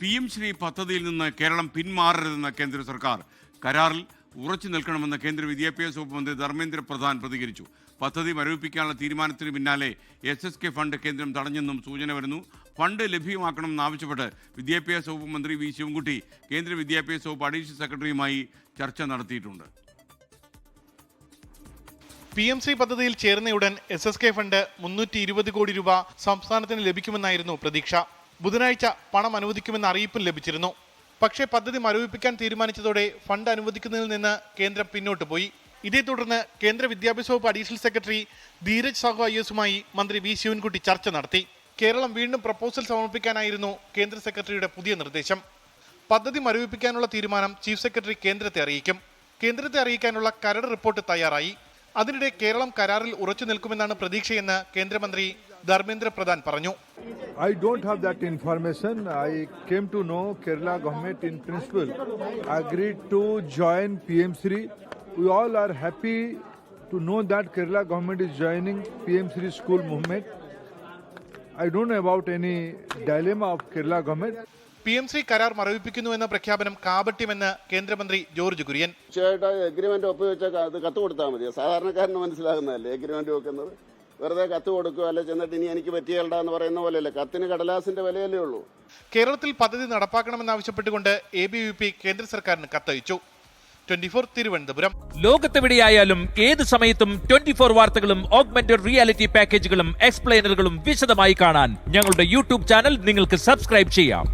P M Shri പദ്ധതിയിൽ നിന്ന് കേരളം പിന്മാറരുതെന്ന കേന്ദ്ര സർക്കാർ കരാറിൽ ഉറച്ചു നിൽക്കണമെന്ന് കേന്ദ്ര വിദ്യാഭ്യാസ വകുപ്പ് മന്ത്രി ധർമ്മേന്ദ്ര പ്രധാൻ പ്രതികരിച്ചു. പദ്ധതി മരവിപ്പിക്കാനുള്ള തീരുമാനത്തിന് പിന്നാലെ എസ് എസ് കെ ഫണ്ട് കേന്ദ്രം തടഞ്ഞെന്നും സൂചന വരുന്നു. ഫണ്ട് ലഭ്യമാക്കണമെന്നാവശ്യപ്പെട്ട് വിദ്യാഭ്യാസ വകുപ്പ് മന്ത്രി വി ശിവൻകുട്ടി കേന്ദ്ര വിദ്യാഭ്യാസ വകുപ്പ് അഡീഷണൽ സെക്രട്ടറിയുമായി ചർച്ച നടത്തിയിട്ടുണ്ട്. പി എം സി പദ്ധതിയിൽ ചേർന്നയുടൻ എസ് എസ് കെ ഫണ്ട് മുന്നൂറ്റി ഇരുപത് കോടി രൂപ സംസ്ഥാനത്തിന് ലഭിക്കുമെന്നായിരുന്നു പ്രതീക്ഷ. ബുധനാഴ്ച പണം അനുവദിക്കുമെന്ന അറിയിപ്പും ലഭിച്ചിരുന്നു. പക്ഷേ പദ്ധതി മരവിപ്പിക്കാൻ തീരുമാനിച്ചതോടെ ഫണ്ട് അനുവദിക്കുന്നതിൽ നിന്ന് കേന്ദ്രം പിന്നോട്ട് പോയി. ഇതേ തുടർന്ന് കേന്ദ്ര വിദ്യാഭ്യാസ വകുപ്പ് അഡീഷണൽ സെക്രട്ടറി ധീരജ് സാഹു ഐ എസുമായി മന്ത്രി വി ശിവൻകുട്ടി ചർച്ച നടത്തി. കേരളം വീണ്ടും പ്രപ്പോസൽ സമർപ്പിക്കാനായിരുന്നു കേന്ദ്ര സെക്രട്ടറിയുടെ പുതിയ നിർദ്ദേശം. പദ്ധതി മരവിപ്പിക്കാനുള്ള തീരുമാനം ചീഫ് സെക്രട്ടറി കേന്ദ്രത്തെ അറിയിക്കും. കേന്ദ്രത്തെ അറിയിക്കാനുള്ള കരട് റിപ്പോർട്ട് തയ്യാറായി. അതിനിടെ കേരളം കരാറിൽ ഉറച്ചു നിൽക്കുമെന്നാണ് പ്രതീക്ഷയെന്ന് കേന്ദ്രമന്ത്രി ധർമ്മേന്ദ്ര പ്രധാൻ പറഞ്ഞു. I don't have that information. I came to know Kerala government in principle agreed to join PM3. We all are happy to know that Kerala government is joining PM3 school movement. I don't know about any dilemma of Kerala government. P M C കരാർ മരവിപ്പിക്കുന്നു എന്ന പ്രഖ്യാപനം കാപട്യമെന്ന് കേന്ദ്രമന്ത്രി George Kurian തീർച്ചയായിട്ടും agreement ഒപ്പുവെച്ച കത്ത് കൊടുത്താൽ മതി സാധാരണക്കാരന് മനസ്സിലാകുന്നതല്ലേ എഗ്രിമെന്റ് വെക്കുന്നത് വെറുതെ കത്ത് കൊടുക്കുക അല്ലെ ചെന്നിട്ട് ഇനി എനിക്ക് പറ്റിയല്ല എന്ന് പറയുന്ന പോലെയല്ലേ? കത്തിന് കടലാസിന്റെ വിലയല്ലേ ഉള്ളൂ. കേരളത്തിൽ പദ്ധതി നടപ്പാക്കണമെന്നാവശ്യപ്പെട്ടുകൊണ്ട് എ ബി വി പി കേന്ദ്ര സർക്കാരിന് കത്തയച്ചു. Twenty four Thiruvananthapuram. ലോകത്തെവിടെയായാലും ഏത് സമയത്തും ട്വന്റി ഫോർ വാർത്തകളും ഓഗ്മെന്റഡ് റിയാലിറ്റി പാക്കേജുകളും എക്സ്പ്ലെയിനറുകളും വിശദമായി കാണാൻ ഞങ്ങളുടെ യൂട്യൂബ് ചാനൽ നിങ്ങൾക്ക് സബ്സ്ക്രൈബ് ചെയ്യാം.